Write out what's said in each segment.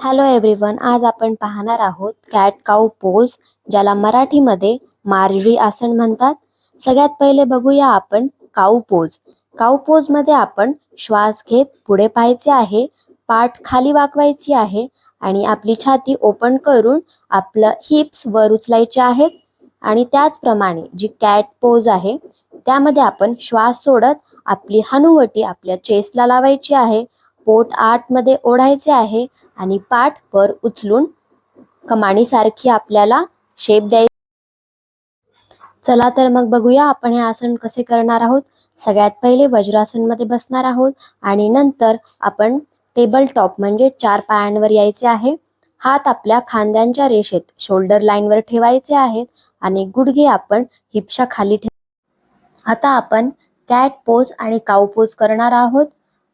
Hello everyone आज आपण पाहणार आहोत कॅट काऊ पोज ज्याला मराठीमध्ये मार्जरी आसन म्हणतात. सगळ्यात पहिले बघूया आपण काऊ पोज काऊ पोजमध्ये आपण श्वास घेत पुढे पाहायचे आहे पाठ खाली वाकवायची आहे आणि आपली छाती ओपन करून आपलं हिप्स वर उचलायचे आहेत. आणि त्याचप्रमाणे जी कॅट पोज आहे त्यामध्ये आपण श्वास सोडत आपली हनुवटी आपल्या चेस्टला लावायची आहे. पोट आतमध्ये ओढायचे आहे आणि पाठ वर उचलून कमाणीसारखी आपल्याला शेप द्यायची. चला तर मग बघूया आपण हे आसन कसे करणार आहोत. सगळ्यात पहिले वज्रासनमध्ये बसणार आहोत आणि नंतर आपण टेबल टॉप म्हणजे चार पायांवर यायचे आहे. हात आपल्या खांद्यांच्या रेषेत शोल्डर लाईनवर ठेवायचे आहेत आणि गुडघे आपण हिपशा खाली ठेव आता आपण कॅट पोज आणि काऊ पोज करणार आहोत.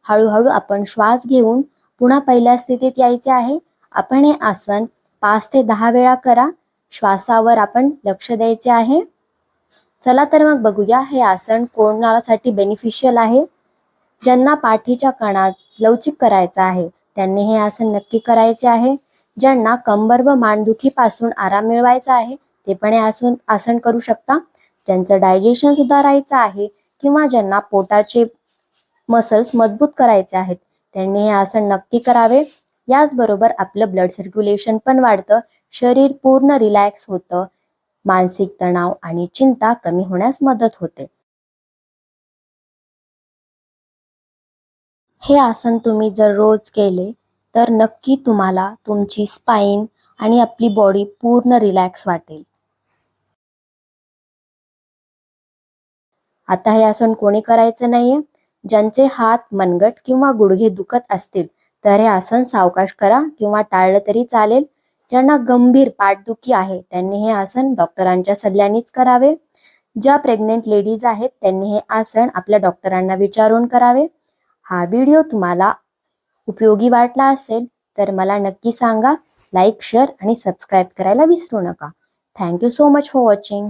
हळूहळू आपण श्वास घेऊन पुन्हा पहिल्या स्थितीत यायचे आहे. आपण हे आसन पाच ते दहा वेळा करा. श्वासावर आपण लक्ष द्यायचे आहे. चला तर मग बघूया हे आसन कोणासाठी बेनिफिशियल आहे. ज्यांना पाठीच्या कणात लवचिक करायचा आहे त्यांनी हे आसन नक्की करायचे आहे. ज्यांना कंबर व मानदुखीपासून आराम मिळवायचा आहे ते पण हे आसन आसन करू शकता. ज्यांचं डायजेशन सुधारायचं आहे किंवा ज्यांना पोटाचे मसल्स मजबूत करायचे आहेत. त्यांनी हे आसन नक्की करावे. याचबरोबर आपलं ब्लड सर्क्युलेशन पण वाढतं. शरीर पूर्ण रिलॅक्स होतं. मानसिक तणाव आणि चिंता कमी होण्यास मदत होते. हे आसन तुम्ही जर रोज केले तर नक्की तुम्हाला तुमची स्पाईन आणि आपली बॉडी पूर्ण रिलॅक्स वाटेल. आता हे आसन कोणी करायचं नाहीये. ज्यांचे हात मनगट किंवा गुडघे दुखत असतील तर हे आसन सावकाश करा किंवा टाळलं तरी चालेल. ज्यांना गंभीर पाठदुखी आहे त्यांनी हे आसन डॉक्टरांच्या सल्ल्यानेच करावे. ज्या प्रेग्नेंट लेडीज आहेत त्यांनी हे आसन आपल्या डॉक्टरांना विचारून करावे. हा व्हिडिओ तुम्हाला उपयोगी वाटला असेल तर मला नक्की सांगा. लाईक शेअर आणि सबस्क्राईब करायला विसरू नका. Thank you so much for watching.